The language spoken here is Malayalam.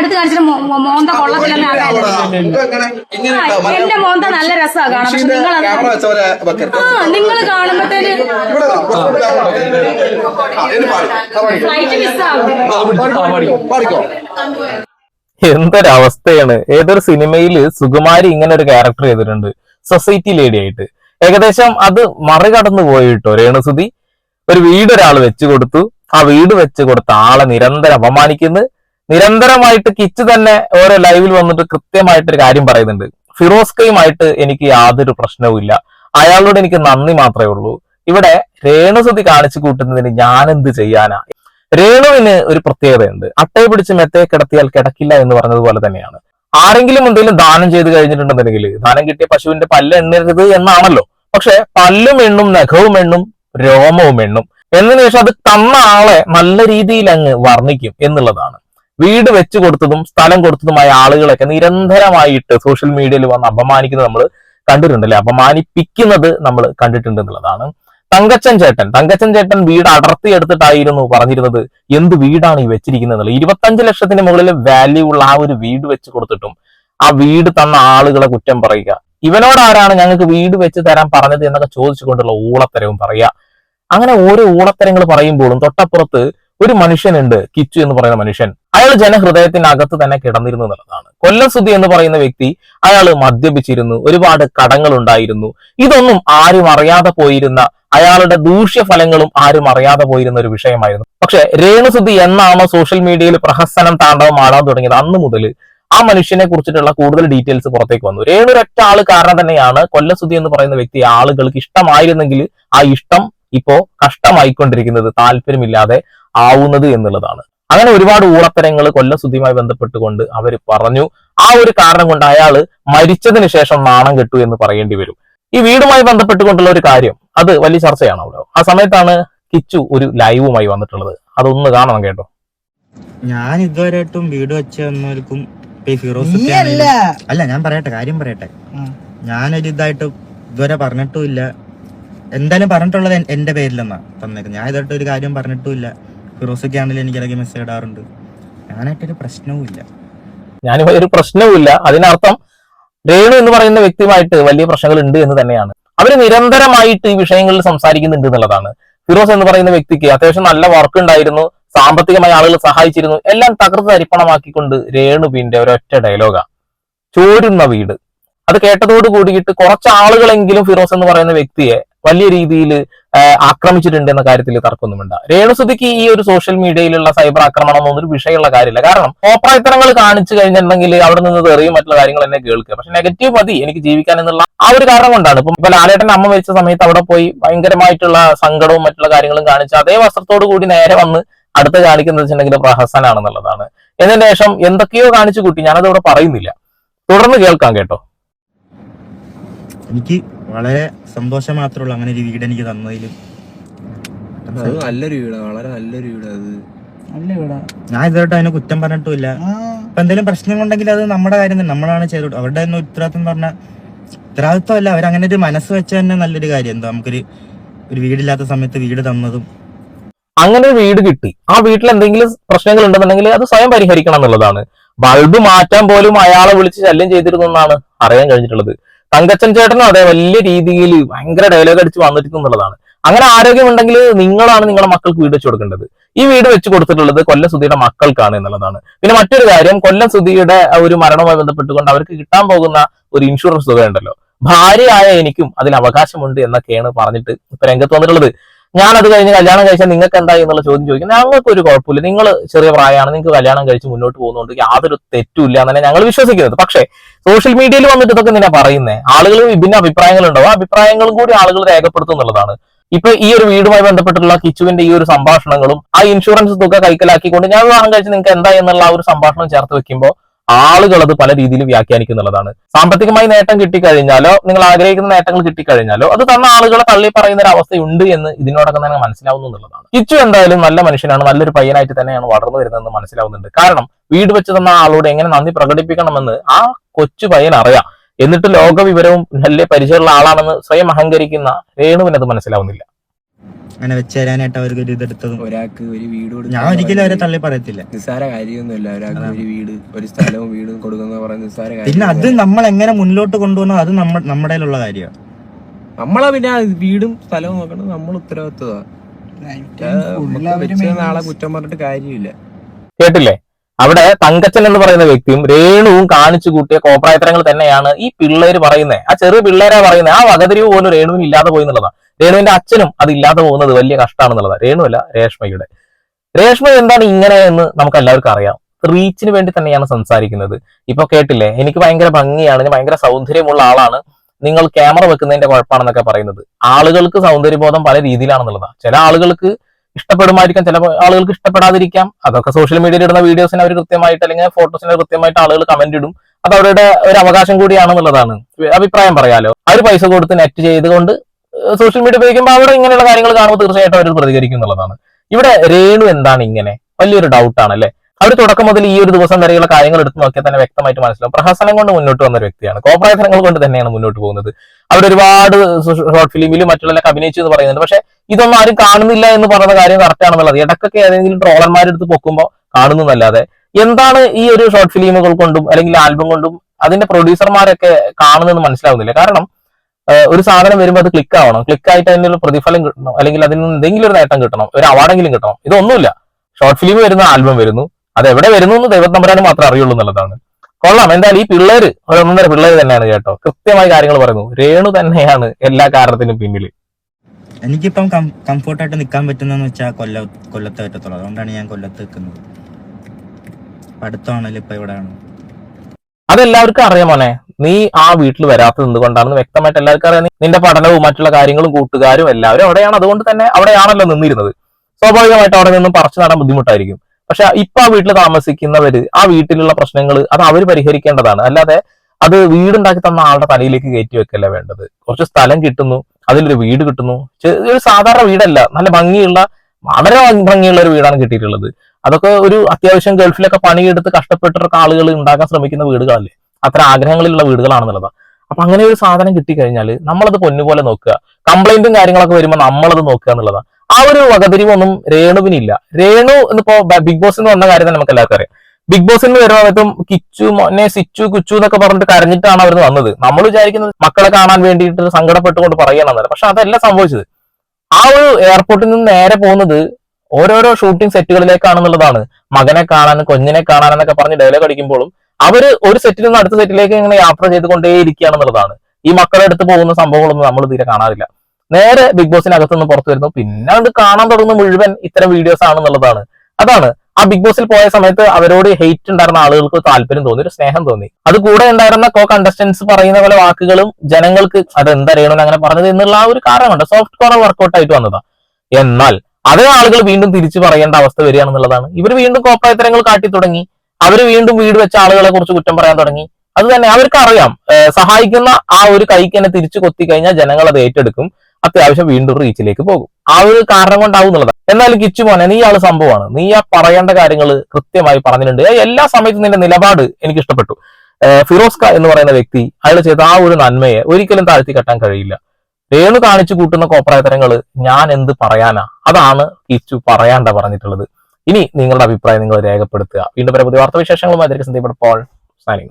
അടുത്ത് കാണിച്ചിട്ട് മോന്ത കൊള്ളത്തില്ലെന്ന് എന്റെ മോന്ത നല്ല രസമാണ് കാണാൻ. പക്ഷെ നിങ്ങൾ ക്യാമറ വെച്ചവരെ വെക്കരുത്. ആ നിങ്ങൾ കാണുമ്പോഴത്തേന്. ഫ്ലൈറ്റ് മിസ്സാവും എന്തൊരവസ്ഥയാണ്. ഏതൊരു സിനിമയിൽ സുകുമാരി ഇങ്ങനെ ഒരു ക്യാരക്ടർ ചെയ്തിട്ടുണ്ട്. സൊസൈറ്റി ലേഡി ആയിട്ട്. ഏകദേശം അത് മറികടന്നു പോയിട്ടോ രേണുസുതി? ഒരു വീട് ഒരാൾ വെച്ചു കൊടുത്തു. ആ വീട് വെച്ച് കൊടുത്ത ആളെ നിരന്തരം അപമാനിക്കുന്നു. നിരന്തരമായിട്ട് കിച്ച് തന്നെ ഓരോ ലൈവിൽ വന്നിട്ട് കൃത്യമായിട്ട് ഒരു കാര്യം പറയുന്നുണ്ട്. ഫിറോസ്കയുമായിട്ട് എനിക്ക് യാതൊരു പ്രശ്നവുമില്ല അയാളോട് എനിക്ക് നന്ദി മാത്രമേ ഉള്ളൂ. ഇവിടെ രേണുസതി കാണിച്ചു കൂട്ടുന്നതിന് എന്ത് ചെയ്യാനാ? രേണുവിന് ഒരു പ്രത്യേകതയുണ്ട്. അട്ടയെ പിടിച്ച് മെത്തയെ കിടത്തിയാൽ കിടക്കില്ല എന്ന് പറഞ്ഞതുപോലെ തന്നെയാണ്. ആരെങ്കിലും എന്തെങ്കിലും ദാനം ചെയ്ത് കഴിഞ്ഞിട്ടുണ്ടെന്നുണ്ടെങ്കിൽ ദാനം കിട്ടിയ പശുവിന്റെ പല്ല് എണ്ണരുത് എന്നാണല്ലോ. പക്ഷെ പല്ലും എണ്ണും നഖവും എണ്ണും രോമവും എണ്ണും. എന്നതിനു ശേഷം അത് തന്ന ആളെ നല്ല രീതിയിൽ അങ്ങ് വർണിക്കും എന്നുള്ളതാണ്. വീട് വെച്ചു കൊടുത്തതും സ്ഥലം കൊടുത്തതുമായ ആളുകളൊക്കെ നിരന്തരമായിട്ട് സോഷ്യൽ മീഡിയയിൽ വന്ന് അപമാനിക്കുന്നത് നമ്മൾ കണ്ടിട്ടുണ്ടല്ലേ? അപമാനിപ്പിക്കുന്നത് നമ്മൾ കണ്ടിട്ടുണ്ട് എന്നുള്ളതാണ്. തങ്കച്ചൻ ചേട്ടൻ. തങ്കച്ചൻ ചേട്ടൻ വീട് അടർത്തി എടുത്തിട്ടായിരുന്നു പറഞ്ഞിരുന്നത് എന്ത് വീടാണ് ഈ വെച്ചിരിക്കുന്നത് എന്നുള്ളത്. ഇരുപത്തഞ്ച് ലക്ഷത്തിന് മുകളിൽ വാല്യൂ ഉള്ള ആ ഒരു വീട് വെച്ച് കൊടുത്തിട്ടും ആ വീട് തന്ന ആളുകളെ കുറ്റം പറയുക. ഇവനോട് ആരാണ് ഞങ്ങൾക്ക് വീട് വെച്ച് തരാൻ പറഞ്ഞത് എന്നൊക്കെ ചോദിച്ചുകൊണ്ടുള്ള ഊളത്തരവും പറയുക. അങ്ങനെ ഓരോ ഊളത്തരങ്ങൾ പറയുമ്പോഴും തൊട്ടപ്പുറത്ത് ഒരു മനുഷ്യനുണ്ട് കിച്ചു എന്ന് പറയുന്ന മനുഷ്യൻ. അയാൾ ജനഹൃദയത്തിനകത്ത് തന്നെ കിടന്നിരുന്നു എന്നുള്ളതാണ്. കൊല്ലം സുധി എന്ന് പറയുന്ന വ്യക്തി അയാൾ മദ്യപിച്ചിരുന്നു ഒരുപാട് കടങ്ങൾ ഉണ്ടായിരുന്നു ഇതൊന്നും ആരും അറിയാതെ പോയിരുന്ന അയാളുടെ ദൂഷ്യഫലങ്ങളും ആരും അറിയാതെ പോയിരുന്ന ഒരു വിഷയമായിരുന്നു. പക്ഷെ രേണുസുദ്ധി എന്നാണോ സോഷ്യൽ മീഡിയയിൽ പ്രഹസനം താണ്ടവം ആടാൻ തുടങ്ങിയത് അന്ന് മുതൽ ആ മനുഷ്യനെ കുറിച്ചിട്ടുള്ള കൂടുതൽ ഡീറ്റെയിൽസ് പുറത്തേക്ക് വന്നു. രേണു ഒരൊറ്റ ആൾ കാരണം തന്നെയാണ് കൊല്ലസുധി എന്ന് പറയുന്ന വ്യക്തി ആളുകൾക്ക് ഇഷ്ടമായിരുന്നെങ്കിൽ ആ ഇഷ്ടം ഇപ്പോ കഷ്ടമായിക്കൊണ്ടിരിക്കുന്നത് താല്പര്യമില്ലാതെ ആവുന്നത് എന്നുള്ളതാണ്. അങ്ങനെ ഒരുപാട് ഊളത്തരങ്ങൾ കൊല്ലസുദ്ധിയുമായി ബന്ധപ്പെട്ടുകൊണ്ട് അവർ പറഞ്ഞു ആ ഒരു കാരണം കൊണ്ട് അയാൾ മരിച്ചതിന് ശേഷം നാണം കെട്ടു എന്ന് പറയേണ്ടി വരും. ഈ വീടുമായി ബന്ധപ്പെട്ടുകൊണ്ടുള്ള ഒരു കാര്യം അത് വലിയ ചർച്ചയാണ് അവിടെ ആ സമയത്താണ് കിച്ചു ഒരു ലൈവുമായി വന്നിട്ടുള്ളത്. അതൊന്ന് കാണണം കേട്ടോ. ഞാൻ ഇതുവരെയായിട്ടും വീട് വെച്ച് വന്നവർക്കും ഇപ്പൊ ഈ ഫിറോസ് നീ ഒക്കെ അല്ല ഞാൻ പറയട്ടെ കാര്യം പറയട്ടെ. ഞാനൊരു ഇതായിട്ട് ഇതുവരെ പറഞ്ഞിട്ടും ഇല്ല. എന്തായാലും പറഞ്ഞിട്ടുള്ളത് എന്റെ പേരിലെന്നാ തന്നേക്കുന്നത്. ഞാൻ ഇതായിട്ട് ഒരു കാര്യം പറഞ്ഞിട്ടും ഇല്ല. ഫിറോസൊക്കെ ആണെങ്കിലും എനിക്ക് ഇടയ്ക്ക് മെസ്സേജ് ഇടാറുണ്ട്. ഞാനായിട്ടൊരു പ്രശ്നവും ഇല്ല ഞാനിപ്പോ ഒരു പ്രശ്നവുമില്ല. അതിനർത്ഥം രേണു എന്ന് പറയുന്ന വ്യക്തിയുമായിട്ട് വലിയ പ്രശ്നങ്ങൾ ഉണ്ട് എന്ന് തന്നെയാണ്. അവർ നിരന്തരമായിട്ട് ഈ വിഷയങ്ങളിൽ സംസാരിക്കുന്നുണ്ട് എന്നുള്ളതാണ്. ഫിറോസ് എന്ന് പറയുന്ന വ്യക്തിക്ക് അത്യാവശ്യം നല്ല വർക്ക് ഉണ്ടായിരുന്നു സാമ്പത്തികമായി ആളുകൾ സഹായിച്ചിരുന്നു എല്ലാം തകർത്ത് തരിപ്പണമാക്കിക്കൊണ്ട് രേണുവിന്റെ ഒരൊറ്റ ഡയലോഗാ ചോരുന്ന വീട്. അത് കേട്ടതോട് കൂടിയിട്ട് കുറച്ച് ആളുകളെങ്കിലും ഫിറോസ് എന്ന് പറയുന്ന വ്യക്തിയെ വലിയ രീതിയിൽ ആക്രമിച്ചിട്ടുണ്ട് എന്ന കാര്യത്തിൽ തർക്കമൊന്നുമില്ല രേണുസുതിക്ക് ഈ ഒരു സോഷ്യൽ മീഡിയയിലുള്ള സൈബർ ആക്രമണം എന്നൊരു വിഷയമുള്ള കാര്യമില്ല. കാരണം ഓപ്പറേത്തരങ്ങൾ കാണിച്ചു കഴിഞ്ഞിട്ടുണ്ടെങ്കിൽ അവിടെ നിന്ന് തെറിയും മറ്റുള്ള കാര്യങ്ങൾ എന്നെ കേൾക്കുക. പക്ഷെ നെഗറ്റീവ് മതി എനിക്ക് ജീവിക്കാൻ എന്നുള്ള ആ ഒരു കാരണം കൊണ്ടാണ്. ഇപ്പം ഇപ്പൊ ലാലേട്ടൻ അമ്മ മരിച്ച സമയത്ത് അവിടെ പോയി ഭയങ്കരമായിട്ടുള്ള സങ്കടവും മറ്റുള്ള കാര്യങ്ങളും കാണിച്ച് അതേ വസ്ത്രത്തോടു കൂടി നേരെ വന്ന് അടുത്ത് കാണിക്കുന്നത് വെച്ചിട്ടുണ്ടെങ്കിൽ പ്രഹസനാണെന്നുള്ളതാണ്. എന്നതിന് ശേഷം എന്തൊക്കെയോ കാണിച്ചു കൂട്ടി. ഞാനത് ഇവിടെ പറയുന്നില്ല. തുടർന്ന് കേൾക്കാം കേട്ടോ. എനിക്ക് വളരെ സന്തോഷം മാത്രമുള്ള അങ്ങനെ ഒരു വീട് എനിക്ക് തന്നതിൽ അത് നല്ലൊരു വീടാ വളരെ നല്ലൊരു വീടാ അത്. നല്ല വീടാ. ഞാൻ ഇതായിട്ട് അതിനെ കുറ്റം പറഞ്ഞിട്ടില്ല ഇപ്പൊ എന്തെങ്കിലും പ്രശ്നം ഉണ്ടെങ്കിൽ അത് നമ്മുടെ കാര്യം തന്നെ നമ്മളാണ് ചെയ്തോട്ട് അവരുടെ തന്നെ ഉത്തരവാദിത്വം പറഞ്ഞ ഉത്തരവാദിത്വം അല്ല അവരങ്ങനെ ഒരു മനസ്സ് വെച്ച തന്നെ നല്ലൊരു കാര്യം. എന്താ നമുക്കൊരു ഒരു വീടില്ലാത്ത സമയത്ത് വീട് തന്നതും. അങ്ങനെ ഒരു വീട് കിട്ടി. ആ വീട്ടിൽ എന്തെങ്കിലും പ്രശ്നങ്ങൾ ഉണ്ടെന്നുണ്ടെങ്കിൽ അത് സ്വയം പരിഹരിക്കണം എന്നുള്ളതാണ്. ബൾബ് മാറ്റാൻ പോലും അയാളെ വിളിച്ച് ശല്യം ചെയ്തിരുന്നു എന്നാണ് അറിയാൻ കഴിഞ്ഞിട്ടുള്ളത്. തങ്കച്ചൻ ചേട്ടനും അതെ വലിയ രീതിയിൽ ഭയങ്കര ഡയലോഗ് അടിച്ച് വന്നിരിക്കുന്നുള്ളതാണ് അങ്ങനെ ആരോഗ്യമുണ്ടെങ്കിൽ നിങ്ങളാണ് നിങ്ങളുടെ മക്കൾക്ക് വീട് വെച്ച് കൊടുക്കേണ്ടത്. ഈ വീട് വെച്ച് കൊടുത്തിട്ടുള്ളത് കൊല്ലം സുധിയുടെ മക്കൾക്കാണ് എന്നുള്ളതാണ്. പിന്നെ മറ്റൊരു കാര്യം കൊല്ലം സുധിയുടെ ഒരു മരണവുമായി ബന്ധപ്പെട്ടുകൊണ്ട് അവർക്ക് കിട്ടാൻ പോകുന്ന ഒരു ഇൻഷുറൻസ് തുക ഉണ്ടല്ലോ ഭാര്യയായ എനിക്കും അതിൽ അവകാശമുണ്ട് എന്നൊക്കെയാണ് പറഞ്ഞിട്ട് ഇപ്പൊ രംഗത്ത് വന്നിട്ടുള്ളത്. ഞാൻ അത് കഴിഞ്ഞ് കല്യാണം കഴിച്ചാൽ നിങ്ങൾക്ക് എന്തായി എന്നുള്ള ചോദ്യം ചോദിക്കും. ഞങ്ങൾക്ക് ഒരു കുഴപ്പമില്ല. നിങ്ങൾ ചെറിയ പ്രായമാണ് നിങ്ങൾക്ക് കല്യാണം കഴിച്ച് മുന്നോട്ട് പോകുന്നുണ്ട് യാതൊരു തെറ്റുമില്ല എന്നാണ് ഞങ്ങൾ വിശ്വസിക്കുന്നത് പക്ഷേ സോഷ്യൽ മീഡിയയിൽ വന്നിട്ട് ഇതൊക്കെ നിന്നെ പറയുന്നത് ആളുകൾ വിഭിന്ന അഭിപ്രായങ്ങളുണ്ടാവും ആ അഭിപ്രായങ്ങളും കൂടി ആളുകൾ രേഖപ്പെടുത്തുന്നുള്ളതാണ് ഇപ്പൊ ഈ ഒരു വീടുമായി ബന്ധപ്പെട്ടുള്ള കിച്ചുവിന്റെ ഈ ഒരു സംഭാഷണങ്ങളും ആ ഇൻഷുറൻസ് തുക കൈക്കലാക്കിക്കൊണ്ട് ഞാൻ വിവാഹം കഴിച്ച് നിങ്ങൾക്ക് എന്താ എന്നുള്ള ആ ഒരു സംഭാഷണം ചേർത്ത് വെക്കുമ്പോൾ ആളുകൾ അത് പല രീതിയിൽ വ്യാഖ്യാനിക്കുന്നുള്ളതാണ്. സാമ്പത്തികമായി നേട്ടം കിട്ടിക്കഴിഞ്ഞാലോ നിങ്ങൾ ആഗ്രഹിക്കുന്ന നേട്ടങ്ങൾ കിട്ടിക്കഴിഞ്ഞാലോ അത് തന്ന ആളുകളെ തള്ളി പറയുന്ന ഒരു അവസ്ഥയുണ്ട് എന്ന് ഇതിനോടൊക്കെ തന്നെ മനസ്സിലാവുന്നു എന്നുള്ളതാണ്. കിച്ചു എന്തായാലും നല്ല മനുഷ്യനാണ് നല്ലൊരു പയ്യനായിട്ട് തന്നെയാണ് വളർന്നു വരുന്നതെന്ന് മനസ്സിലാവുന്നുണ്ട്. കാരണം വീട് വെച്ച് തന്ന ആളോട് എങ്ങനെ നന്ദി പ്രകടിപ്പിക്കണമെന്ന് ആ കൊച്ചു പയ്യൻ അറിയാം. എന്നിട്ട് ലോകവിവരവും നല്ല പരിചയമുള്ള ആളാണെന്ന് സ്വയം അഹങ്കരിക്കുന്ന രേണുവിനത് മനസ്സിലാവുന്നില്ല. അങ്ങനെ വെച്ചേരാനായിട്ട് അവർക്ക് ഒരു ഇതെടുത്തതും. ഒരാൾക്ക് ഒരു വീട് കൊടുക്കുക ഞാൻ ഒരിക്കലും അവരെ തള്ളി പറയത്തില്ല. നിസ്സാര കാര്യമൊന്നുമില്ല. ഒരാൾക്ക് ഒരു വീട് ഒരു സ്ഥലവും വീടും കൊടുക്കുന്ന പറയുന്ന നിസ്സാര കാര്യം പിന്നെ അത് നമ്മൾ എങ്ങനെ മുന്നോട്ട് കൊണ്ടുവന്നോ അത് നമ്മ നമ്മുടെ കയ്യിലുള്ള കാര്യമാണ്. നമ്മളാ പിന്നെ വീടും സ്ഥലവും നോക്കണം നമ്മൾ ഉത്തരവാദിത്വമാണ് വെച്ച് നാളെ കുറ്റം പറഞ്ഞിട്ട് കാര്യമില്ല. കേട്ടില്ലേ? അവിടെ തങ്കച്ചൻ എന്ന് പറയുന്ന വ്യക്തിയും രേണുവും കാണിച്ചു കൂട്ടിയ കോപ്രായത്തരങ്ങൾ തന്നെയാണ് ഈ പിള്ളേര് പറയുന്നത് ആ ചെറിയ പിള്ളേരാ പറയുന്നത് ആ വകതിരിവ് പോലും രേണുവിന് ഇല്ലാതെ പോയി എന്നുള്ളതാണ് രേണുവിന്റെ അച്ഛനും അത് ഇല്ലാതെ പോകുന്നത് വലിയ കഷ്ടമാണെന്നുള്ളതാണ് രേണുവല്ല രേഷ്മയുടെ. രേഷ്മ എന്താണ് ഇങ്ങനെ എന്ന് നമുക്ക് എല്ലാവർക്കും അറിയാം. റീച്ചിന് വേണ്ടി തന്നെയാണ് സംസാരിക്കുന്നത്. ഇപ്പൊ കേട്ടില്ലേ എനിക്ക് ഭയങ്കര ഭംഗിയാണ് ഞാൻ ഭയങ്കര സൗന്ദര്യമുള്ള ആളാണ്. നിങ്ങൾ ക്യാമറ വെക്കുന്നതിന്റെ കുഴപ്പമാണെന്നൊക്കെ പറയുന്നത്. ആളുകൾക്ക് സൗന്ദര്യബോധം പല രീതിയിലാണെന്നുള്ളതാണ് ചില ആളുകൾക്ക് ഇഷ്ടപ്പെടുമായിരിക്കാം ചില ആളുകൾക്ക് ഇഷ്ടപ്പെടാതിരിക്കാം. അതൊക്കെ സോഷ്യൽ മീഡിയയിൽ ഇടുന്ന വീഡിയോസിന് അവർ കൃത്യമായിട്ട് അല്ലെങ്കിൽ ഫോട്ടോസിന് കൃത്യമായിട്ട് ആളുകൾ കമന്റ് ഇടും. അത് അവരുടെ ഒരു അവകാശം കൂടിയാണെന്നുള്ളതാണ്. അഭിപ്രായം പറയാലോ. അവർ പൈസ കൊടുത്ത് നെറ്റ് ചെയ്തുകൊണ്ട് സോഷ്യൽ മീഡിയ ഉപയോഗിക്കുമ്പോൾ അവിടെ ഇങ്ങനെയുള്ള കാര്യങ്ങൾ കാണുമ്പോൾ തീർച്ചയായിട്ടും അവർ പ്രതികരിക്കും എന്നുള്ളതാണ് ഇവിടെ രേണു എന്താണ് ഇങ്ങനെ? വലിയൊരു ഡൗട്ടാണ് അല്ലേ അവർ തുടക്കം മുതൽ ഈ ഒരു ദിവസം വരെയുള്ള കാര്യങ്ങൾ എടുത്ത് നോക്കിയാൽ തന്നെ വ്യക്തമായിട്ട് മനസ്സിലാവും. പ്രഹസനം കൊണ്ട് മുന്നോട്ട് വന്ന ഒരു വ്യക്തിയാണ്. കോപ്രായതരങ്ങൾ കൊണ്ട് തന്നെയാണ് മുന്നോട്ട് പോകുന്നത്. അവർ ഒരുപാട് ഷോർട്ട് ഫിലിമിലും മറ്റുള്ള അഭിനയിച്ചു എന്ന് പറയുന്നുണ്ട്. പക്ഷെ ഇതൊന്നും ആരും കാണുന്നില്ല എന്ന് പറയുന്ന കാര്യം കറക്റ്റ് ആണെന്നുള്ളത്. ഇടയ്ക്കൊക്കെ ഏതെങ്കിലും ട്രോളന്മാരെടുത്ത് പൊക്കുമ്പോൾ കാണുന്നതല്ലാതെ എന്താണ് ഈ ഒരു ഷോർട്ട് ഫിലിമുകൾ കൊണ്ടും അല്ലെങ്കിൽ ആൽബം കൊണ്ടും അതിന്റെ പ്രൊഡ്യൂസർമാരൊക്കെ കാണുന്നതെന്ന് മനസ്സിലാവുന്നില്ല. കാരണം ഒരു സാധനം വരുമ്പോൾ അത് ക്ലിക്ക് ആവണം. ക്ലിക്ക് ആയിട്ട് ഒരു പ്രതിഫലം കിട്ടണം. അല്ലെങ്കിൽ അതിന് എന്തെങ്കിലും ഒരു നേട്ടം കിട്ടണം. ഒരു അവാർഡെങ്കിലും കിട്ടണം. ഇതൊന്നുമില്ല. ഷോർട്ട് ഫിലിം വരുന്ന ആൽബം വരുന്നു. അത് എവിടെ വരുന്നു എന്ന് ദൈവത്തമ്പരാന് മാത്രമേ അറിയുള്ളൂ എന്നുള്ളതാണ്. കൊള്ളാം. എന്തായാലും ഈ പിള്ളേര് ഒരു ഒന്നര പിള്ളേര് തന്നെയാണ് കേട്ടോ. കൃത്യമായി കാര്യങ്ങൾ പറയുന്നു. രേണു തന്നെയാണ് എല്ലാ കാരണത്തിനും പിന്നിൽ എനിക്കിപ്പം കംഫോർട്ടായിട്ട് നിൽക്കാൻ പറ്റുന്നതെന്ന് വെച്ചാൽ കൊല്ല കൊല്ലത്തെ പറ്റത്തുള്ളൂ. അതുകൊണ്ടാണ് ഞാൻ കൊല്ലത്ത് നിൽക്കുന്നത്. അടുത്താണല്ലോ ഇപ്പൊ ഇവിടെയാണ്. അതെല്ലാവർക്കും അറിയാം മോനെ. നീ ആ വീട്ടിൽ വരാത്തത് എന്തുകൊണ്ടാണെന്ന് വ്യക്തമായിട്ട് എല്ലാവർക്കും അറിയാം. നിന്റെ പഠനവും മറ്റുള്ള കാര്യങ്ങളും കൂട്ടുകാരും എല്ലാവരും അവിടെയാണ്. അതുകൊണ്ട് തന്നെ അവിടെയാണല്ലോ നിന്നിരുന്നത്. സ്വാഭാവികമായിട്ട് അവിടെ നിന്നും പറിച്ചു നടാൻ ബുദ്ധിമുട്ടായിരിക്കും. പക്ഷെ ഇപ്പൊ ആ വീട്ടിൽ താമസിക്കുന്നവര് ആ വീട്ടിലുള്ള പ്രശ്നങ്ങൾ അത് അവർ പരിഹരിക്കേണ്ടതാണ്. അല്ലാതെ അത് വീടുണ്ടാക്കി തന്ന ആളുടെ തലയിലേക്ക് കയറ്റി വെക്കല്ല വേണ്ടത്? കുറച്ച് സ്ഥലം കിട്ടുന്നു അതിലൊരു വീട് കിട്ടുന്നു. ഒരു സാധാരണ വീടല്ല. നല്ല ഭംഗിയുള്ള വളരെ ഭംഗിയുള്ള ഒരു വീടാണ് കിട്ടിയിട്ടുള്ളത്. അതൊക്കെ ഒരു അത്യാവശ്യം ഗൾഫിലൊക്കെ പണിയെടുത്ത് കഷ്ടപ്പെട്ടൊക്കെ ആളുകൾ ഉണ്ടാക്കാൻ ശ്രമിക്കുന്ന വീടുകളല്ലേ? അത്ര ആഗ്രഹങ്ങളിലുള്ള വീടുകളാണെന്നുള്ളതാണ് അപ്പൊ അങ്ങനെ ഒരു സാധനം കിട്ടിക്കഴിഞ്ഞാൽ നമ്മളത് പൊന്നുപോലെ നോക്കുക. കംപ്ലൈന്റും കാര്യങ്ങളൊക്കെ വരുമ്പോൾ നമ്മളത് നോക്കുക എന്നുള്ളതാണ് ആ ഒരു വകതിരിവൊന്നും രേണുവിനില്ല. രേണു എന്നിപ്പോ ബിഗ് ബോസ് എന്ന് പറഞ്ഞ കാര്യം നമുക്ക് എല്ലാവർക്കും അറിയാം. ബിഗ് ബോസിൽ നിന്ന് വരുന്ന സമയത്തും കിച്ചു മൊന്നെ സിച്ചു കുച്ചു എന്നൊക്കെ പറഞ്ഞിട്ട് കരഞ്ഞിട്ടാണ് അവർ വന്നത്. നമ്മൾ വിചാരിക്കുന്നത് മക്കളെ കാണാൻ വേണ്ടിയിട്ട് സങ്കടപ്പെട്ടുകൊണ്ട് പറയണമെന്നല്ല പക്ഷെ അതല്ല സംഭവിച്ചത്. ആ ഒരു എയർപോർട്ടിൽ നിന്ന് നേരെ പോകുന്നത് ഓരോരോ ഷൂട്ടിംഗ് സെറ്റുകളിലേക്കാണെന്നുള്ളതാണ് മകനെ കാണാൻ കുഞ്ഞിനെ കാണാൻ എന്നൊക്കെ പറഞ്ഞ് ഡയലോഗ് അടിക്കുമ്പോഴും അവർ ഒരു സെറ്റിൽ നിന്ന് അടുത്ത സെറ്റിലേക്ക് ഇങ്ങനെ യാത്ര ചെയ്തുകൊണ്ടേ ഇരിക്കുകയാണെന്നുള്ളതാണ് ഈ മക്കളെ അടുത്ത് പോകുന്ന സംഭവങ്ങളൊന്നും നമ്മൾ തീരെ കാണാറില്ല. നേരെ ബിഗ് ബോസിനകത്ത് നിന്ന് പുറത്തു വരുന്നു. പിന്നെ അത് കാണാൻ തുടങ്ങുന്ന മുഴുവൻ ഇത്തരം വീഡിയോസ് ആണെന്നുള്ളതാണ്. അതാണ്. ആ ബിഗ് ബോസിൽ പോയ സമയത്ത് അവരോട് ഹെയ്റ്റ് ഉണ്ടായിരുന്ന ആളുകൾക്ക് താല്പര്യം തോന്നി ഒരു സ്നേഹം തോന്നി. അത് കൂടെ ഉണ്ടായിരുന്ന കോ കണ്ടസ്റ്റൻസ് പറയുന്ന പോലെ വാക്കുകളും ജനങ്ങൾക്ക് അത് എന്താ രേണുവിന് അങ്ങനെ പറഞ്ഞത് എന്നുള്ള ആ ഒരു കാരണമുണ്ട്. സോഫ്റ്റ് കോർണർ വർക്കൗട്ട് ആയിട്ട് വന്നതാ. എന്നാൽ അതേ ആളുകൾ വീണ്ടും തിരിച്ചു പറയേണ്ട അവസ്ഥ വരികയാണെന്നുള്ളതാണ്. ഇവർ വീണ്ടും കോപ്പായത്തരങ്ങൾ കാട്ടി തുടങ്ങി. അവർ വീണ്ടും വീട് വെച്ച ആളുകളെ കുറിച്ച് കുറ്റം പറയാൻ തുടങ്ങി. അത് തന്നെ അവർക്ക് അറിയാം സഹായിക്കുന്ന ആ ഒരു കൈക്ക് തന്നെ തിരിച്ചു കൊത്തി കഴിഞ്ഞാൽ ജനങ്ങൾ അത് ഏറ്റെടുക്കും. അത്യാവശ്യം വീണ്ടും റീച്ചിലേക്ക് പോകും. ആ ഒരു കാരണം കൊണ്ടാവും എന്നുള്ളതാണ്. എന്നാൽ കിച്ചു മോനെ നീ ആൾ സംഭവമാണ്. നീ ആ പറയേണ്ട കാര്യങ്ങൾ കൃത്യമായി പറഞ്ഞിട്ടുണ്ട്. എല്ലാ സമയത്തും നിന്റെ നിലപാട് എനിക്ക് ഇഷ്ടപ്പെട്ടു ഫിറോസ്ക എന്ന് പറയുന്ന വ്യക്തി അയാൾ ചെയ്ത ആ ഒരു നന്മയെ ഒരിക്കലും താഴ്ത്തി കെട്ടാൻ കഴിയില്ല. രേണു കാണിച്ചു കൂട്ടുന്ന കോപ്രായത്തരങ്ങൾ ഞാൻ എന്ത് പറയാനാ? അതാണ് കിച്ചു പറയാണ്ട പറഞ്ഞിട്ടുള്ളത്. ഇനി നിങ്ങളുടെ അഭിപ്രായം നിങ്ങൾ രേഖപ്പെടുത്തുക. വീണ്ടും പുതിയ വാർത്താ വിശേഷങ്ങളുമായി സന്ദീപ് ഓഫ് സൈനിങ്